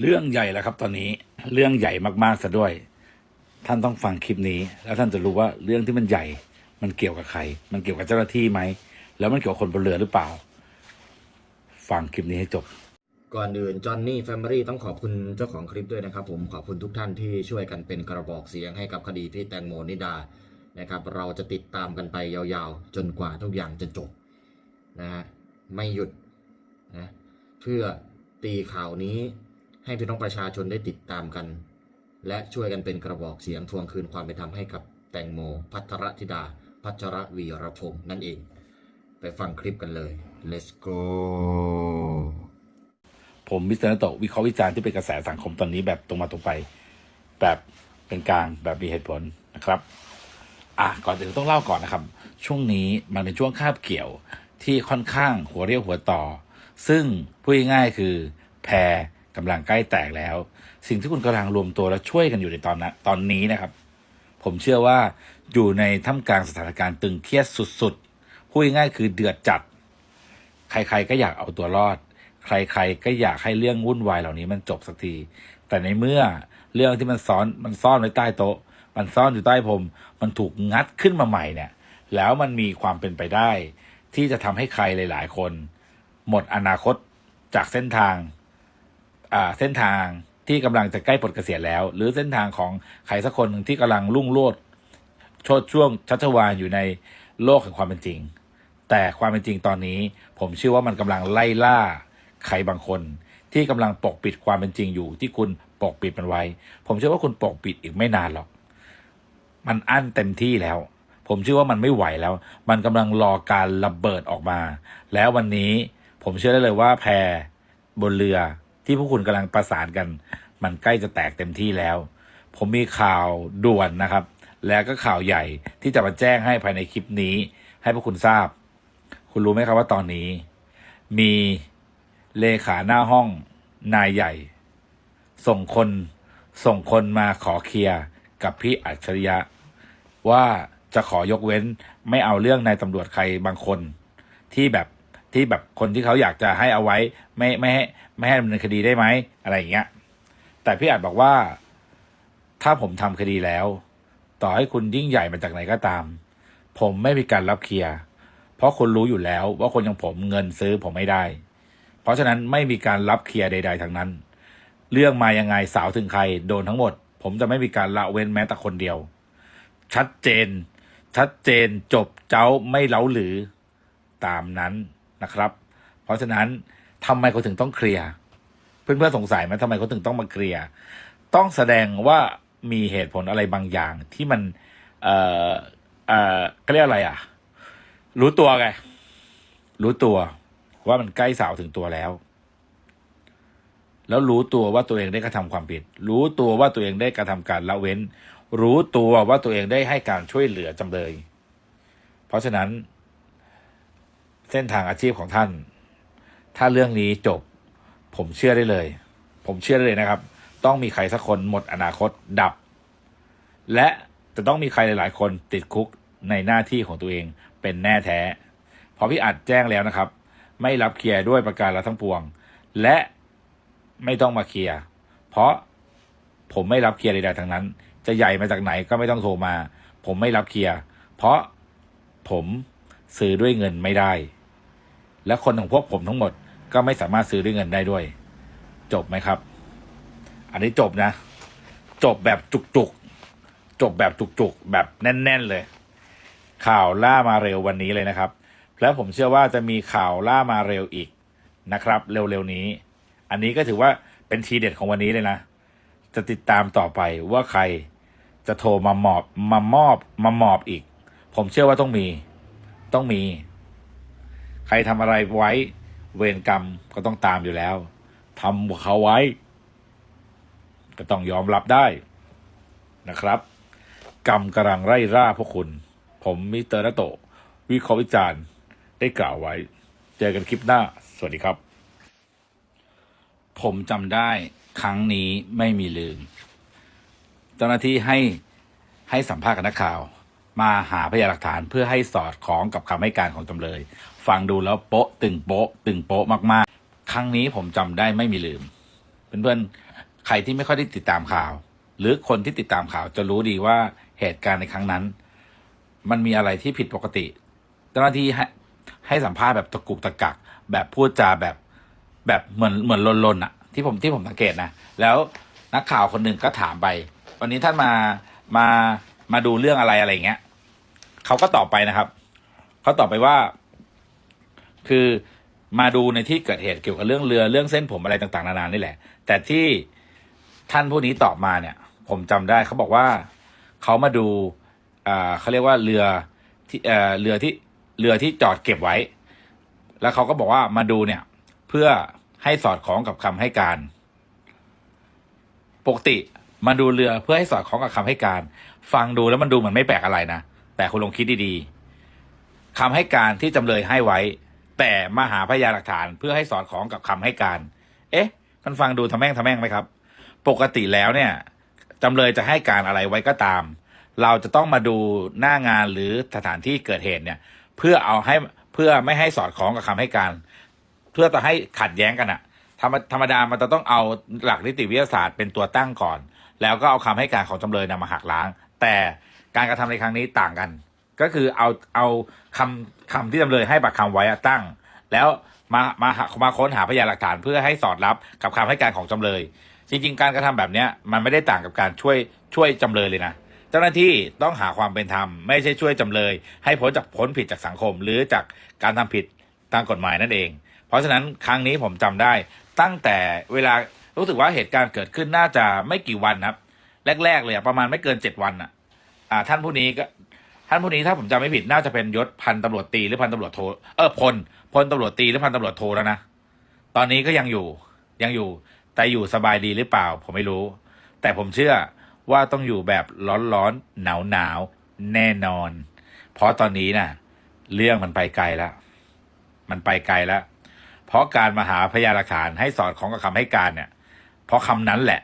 เรื่องใหญ่แล้วครับตอนนี้เรื่องใหญ่มากๆซะด้วย ท่านต้องฟังคลิปนี้ แล้วท่านจะรู้ว่าเรื่องที่มันใหญ่ มันเกี่ยวกับใคร มันเกี่ยวกับเจ้าหน้าที่ไหม แล้วมันเกี่ยวกับคนบนเรือหรือเปล่า ฟังคลิปนี้ให้จบ ก่อนอื่นจอห์นนี่แฟมิลี่ต้องขอบคุณเจ้าของคลิปด้วยนะครับ ผมขอบคุณทุกท่านที่ช่วยกันเป็นกระบอกเสียงให้กับคดีพี่แตงโมนิดานะครับ เราจะติดตามกันไปยาวๆ จนกว่าทุกอย่างจะจบนะฮะไม่หยุดนะเพื่อตีข่าวนี้ ให้พี่น้องประชาชนได้ติดตามกัน และช่วยกันเป็นกระบอกเสียงทวงคืนความเป็นธรรมให้กับแตงโม พัทรธิดา พัชรวีรพงษ์นั่นเอง ไปฟังคลิปกันเลย let's go ผมมิสเตอร์นโตวิเคราะห์วิจารณ์ที่เป็นกระแสสังคมตอนนี้แบบตรงมาตรงไป แบบเป็นกลางแบบมีเหตุผลนะครับ อะก่อนอื่นต้องเล่าก่อนนะครับ ช่วงนี้มันเป็นช่วงคาบเกี่ยวที่ค่อนข้างหัวเรียวหัวต่อ ซึ่งพูดง่ายๆคือแพร กำลังใกล้แตกแล้ว สิ่งที่คุณกำลังรวมตัวและช่วยกันอยู่ในตอนนั้นตอนนี้นะครับ ผมเชื่อว่าอยู่ในท่ามกลางสถานการณ์ตึงเครียดสุดๆพูดง่ายคือเดือดจัด ใครๆก็อยากเอาตัวรอด ใครๆก็อยากให้เรื่องวุ่นวายเหล่านี้มันจบสักที แต่ในเมื่อเรื่องที่มันซ้อนมันซ่อนไว้ใต้โต๊ะ มันซ่อนอยู่ใต้พรมมันถูกงัดขึ้นมาใหม่เนี่ย แล้วมันมีความเป็นไปได้ ที่จะทำให้ใครหลาย ๆ คน หมดอนาคตจากเส้นทาง เส้นทางที่กำลังจะใกล้ปลดเกษียณแล้ว หรือเส้นทางของใครสักคนหนึ่งที่กำลังรุ่งโรจน์ชดช่วงชัชวาลอยู่ในโลกแห่งความเป็นจริง แต่ความเป็นจริงตอนนี้ ผมเชื่อว่ามันกำลังไล่ล่าใครบางคน ที่กำลังปกปิดความเป็นจริงอยู่ ที่คุณปกปิดมันไว้ ผมเชื่อว่าคุณปกปิดอีกไม่นานหรอกมันอั้นเต็มที่แล้ว ผมเชื่อว่ามันไม่ไหวแล้ว มันกำลังรอการระเบิดออกมา แล้ววันนี้ผมเชื่อได้เลยว่าแพรบนเรือ ที่พวกคุณกำลังประสานกัน มันใกล้จะแตกเต็มที่แล้ว ผมมีข่าวด่วนนะครับ แล้วก็ข่าวใหญ่ที่จะมาแจ้งให้ภายในคลิปนี้ ให้พวกคุณทราบ คุณรู้ไหมครับว่าตอนนี้ มีเลขาหน้าห้องนายใหญ่ ส่งคนส่งคนมาขอเคลียร์กับพี่อัจฉริยะ ว่าจะขอยกเว้นไม่เอาเรื่องนายตำรวจใครบางคน ที่แบบ ที่แบบคนที่เขาอยากจะให้เอาไว้ ไม่ไม่ให้ไม่ให้ดำเนินคดีได้ไหมอะไรอย่างเงี้ย แต่พี่อัดบอกว่า ถ้าผมทำคดีแล้ว ต่อให้คุณยิ่งใหญ่มาจากไหนก็ตาม ผมไม่มีการรับเคลียร์เพราะคุณรู้อยู่แล้วว่าคนอย่างผมเงินซื้อผมไม่ได้ เพราะฉะนั้นไม่มีการรับเคลียร์ใด ๆทั้งนั้น เรื่องมายังไงสาวถึงใคร โดนทั้งหมด ผมจะไม่มีการละเว้นแม้แต่คนเดียว ชัดเจน ชัดเจนจบเจ้าไม่เล้าหรือตามนั้น นะครับ เพราะฉะนั้นทำไมเขาถึงต้องเคลียร์เพื่อนๆสงสัยไหมทำไมเขาถึงต้องมาเคลียร์ต้องแสดงว่ามีเหตุผลอะไรบางอย่างที่มัน เอ่อเอ่อเขาเรียกอะไรอะ รู้ตัวไงรู้ตัวว่ามันใกล้สาวถึงตัวแล้ว แล้วรู้ตัวว่าตัวเองได้กระทำความผิด รู้ตัวว่าตัวเองได้กระทำการละเว้น รู้ตัวว่าตัวเองได้ให้การช่วยเหลือจำเลย เพราะฉะนั้น เส้นทางอาชีพของท่าน ถ้าเรื่องนี้จบ ผมเชื่อได้เลย ผมเชื่อได้เลยนะครับ ต้องมีใครสักคนหมดอนาคตดับ และจะต้องมีใครหลาย ๆ คนติดคุกในหน้าที่ของตัวเองเป็นแน่แท้เพอพี่อัดแจ้งแล้วนะครับ ไม่รับเคลียร์ด้วยประการละทั้งปวง และไม่ต้องมาเคลียร์เพราะผมไม่รับเคลียร์ใดๆทั้งนั้น จะใหญ่มาจากไหนก็ไม่ต้องโทรมา ผมไม่รับเคลียร์เพราะผมซื้อด้วยเงินไม่ได้ และคนของพวกผมทั้งหมดก็ไม่สามารถซื้อด้วยเงินได้ด้วย จบไหมครับ อันนี้จบนะ จบแบบจุกๆ จบแบบจุกๆ แบบแน่น ๆเลย ข่าวล่ามาเร็ววันนี้เลยนะครับ แล้วผมเชื่อว่าจะมีข่าวล่ามาเร็วอีกนะครับ เร็วๆนี้ อันนี้ก็ถือว่าเป็นทีเด็ดของวันนี้เลยนะ จะติดตามต่อไปว่าใครจะโทรมามอบมามอบมามอบอีก ผมเชื่อว่าต้องมีต้องมี ใครทำอะไรไว้ เวรกรรมก็ต้องตามอยู่แล้วทำเขาไว้ ก็ต้องยอมรับได้นะครับ กรรมกำลังไล่ล่าพวกคุณ ผมมิเตอร์นโต วิเคราะห์วิจารณ์ได้กล่าวไว้ เจอกันคลิปหน้า สวัสดีครับ ผมจำได้ครั้งนี้ไม่มีลืม เจ้าหน้าที่ให้ให้สัมภาษณ์กับนักข่าว มาหาพยานหลักฐานเพื่อให้สอดคล้องกับคำให้การของจำเลย ฟังดูแล้วโป๊ะตึงโป๊ะตึงโป๊ะมากๆ ครั้งนี้ผมจำได้ไม่มีลืม เพื่อนๆ ใครที่ไม่ค่อยได้ติดตามข่าว หรือคนที่ติดตามข่าวจะรู้ดีว่าเหตุการณ์ในครั้งนั้น มันมีอะไรที่ผิดปกติ เจ้าหน้าที่ให้ให้สัมภาษณ์แบบตะกุกตะกัก แบบพูดจาแบบแบบเหมือนเหมือนลนๆอะที่ผมที่ผมสังเกตนะ แล้วนักข่าวคนหนึ่งก็ถามไป วันนี้ท่านมามามาดูเรื่องอะไรอะไรเงี้ย เขาก็ตอบไปนะครับเขาตอบไปว่า คือมาดูในที่เกิดเหตุเกี่ยวกับเรื่องเรือเรื่องเส้นผมอะไรต่างๆนานานี่แหละ แต่ที่ท่านผู้นี้ตอบมาเนี่ย ผมจำได้เขาบอกว่าเขามาดูเขาเรียกว่าเรือที่เอ่อเรือที่เรือที่จอดเก็บไว้ แล้วเขาก็บอกว่ามาดูเนี่ย เพื่อให้สอดคล้องกับคำให้การ ปกติมาดูเรือเพื่อให้สอดคล้องกับคำให้การ ฟังดูแล้วมันดูเหมือนไม่แปลกอะไรนะ แต่คุณลองคิดดีๆคำให้การที่จำเลยให้ไว้ แต่มาหาพยานหลักฐานเพื่อให้สอดคล้องกับคำให้การ เอ๊ะมันฟังดูทำแม่งทำแม่งไหมครับ ปกติแล้วเนี่ยจำเลยจะให้การอะไรไว้ก็ตาม เราจะต้องมาดูหน้างานหรือสถานที่เกิดเหตุเนี่ย เพื่อเอาให้เพื่อไม่ให้สอดคล้องกับคำให้การ เพื่อจะให้ขัดแย้งกันอะธรรมธรรมดามันจะต้องเอาหลักนิติวิทยาศาสตร์เป็นตัวตั้งก่อน แล้วก็เอาคำให้การของจำเลยนะมาหักล้าง แต่ การกระทำในครั้งนี้ต่างกัน ก็คือเอาเอาคำคำที่จำเลยให้ปากคำไว้อตั้ง แล้วมามาหามาค้นหาพยานหลักฐานเพื่อให้สอดรับกับคำให้การของจำเลย จริง ๆ การกระทำแบบนี้มันไม่ได้ต่างกับการช่วยช่วยจำเลยเลยนะเจ้าหน้าที่ต้องหาความเป็นธรรมไม่ใช่ช่วยจำเลย ให้พ้นจากพ้นผิดจากสังคม หรือจากการทำผิดตามกฎหมายนั่นเอง เพราะฉะนั้นครั้งนี้ผมจำได้ ตั้งแต่เวลารู้สึกว่าเหตุการณ์เกิดขึ้นน่าจะไม่กี่วันครับ แรก ๆ เลยประมาณไม่เกินเจ็ดวันอะ อ่าท่านผู้นี้ก็ท่านผู้นี้ถ้าผมจำไม่ผิดน่าจะเป็นยศพันตำรวจตีหรือพันตำรวจโทเออพลพลตำรวจตีหรือพันตำรวจโทแล้วนะตอนนี้ก็ยังอยู่ยังอยู่ แต่อยู่สบายดีหรือเปล่า ผมไม่รู้ แต่ผมเชื่อว่าต้องอยู่แบบร้อนๆหนาวหนาวแน่นอน เพราะตอนนี้น่ะ เรื่องมันไปไกลแล้ว มันไปไกลแล้ว เพราะการมาหาพยานหลักฐานให้สอดคล้องกับคำให้การเนี่ย เพราะคำนั้นแหละ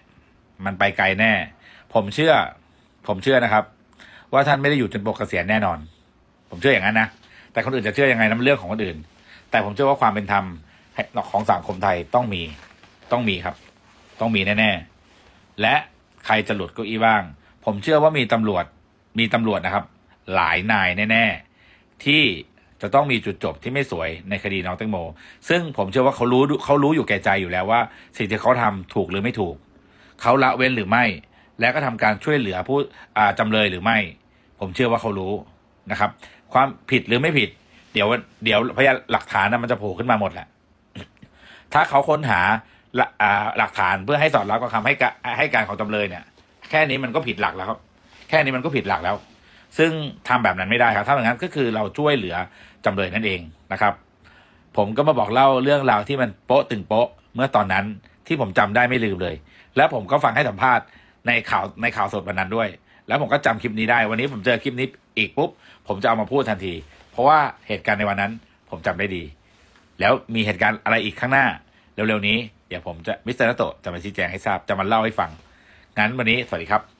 มันไปไกลแน่ ผมเชื่อ ผมเชื่อนะครับ ว่าท่านไม่ได้อยู่จนปกเกษียณแน่นอน ผมเชื่ออย่างนั้นนะแต่คนอื่นจะเชื่อยังไงนั้นเรื่องของคนอื่น แต่ผมเชื่อว่าความเป็นธรรมของสังคมไทยต้องมีต้องมีครับ ต้องมีแน่ๆและใครจะหลุดเก้าอี้บ้าง ผมเชื่อว่ามีตำรวจมีตำรวจนะครับ หลายนายแน่ ๆ ที่จะต้องมีจุดจบที่ไม่สวยในคดีน้องแตงโม ซึ่งผมเชื่อว่าเขารู้เขารู้อยู่แก่ใจอยู่แล้วว่า สิ่งที่เขาทำถูกหรือไม่ถูก เขาละเว้นหรือไม่ และก็ทำการช่วยเหลือผู้อ่าจำเลยหรือไม่ ผมเชื่อว่าเขารู้นะครับ ความผิดหรือไม่ผิด เดี๋ยวเดี๋ยวพยานหลักฐานนะมันจะโผล่ขึ้นมาหมดแหละถ้าเขาค้นหาหลักอ่าหลักฐานเพื่อให้สอดรับกับคำให้ให้การของจำเลยเนี่ย แค่นี้มันก็ผิดหลักแล้วครับ แค่นี้มันก็ผิดหลักแล้ว ซึ่งทำแบบนั้นไม่ได้ครับ ถ้าอย่างนั้นก็คือเราช่วยเหลือจำเลยนั่นเองนะครับ ผมก็มาบอกเล่าเรื่องราวที่มันโป๊ะตึงโป๊ะเมื่อตอนนั้นที่ผมจำได้ไม่ลืมเลย แล้วผมก็ฟังให้สัมภาษณ์ในข่าวในข่าวสดวันนั้นด้วย แล้วผมก็จำคลิปนี้ได้ วันนี้ผมเจอคลิปนี้อีกปุ๊บ ผมจะเอามาพูดทันที เพราะว่าเหตุการณ์ในวันนั้น ผมจำได้ดี แล้วมีเหตุการณ์อะไรอีกข้างหน้า เร็วๆนี้ เดี๋ยวผมจะมิสเตอร์นโตจะมาชี้แจงให้ทราบ จะมาเล่าให้ฟัง งั้นวันนี้สวัสดีครับ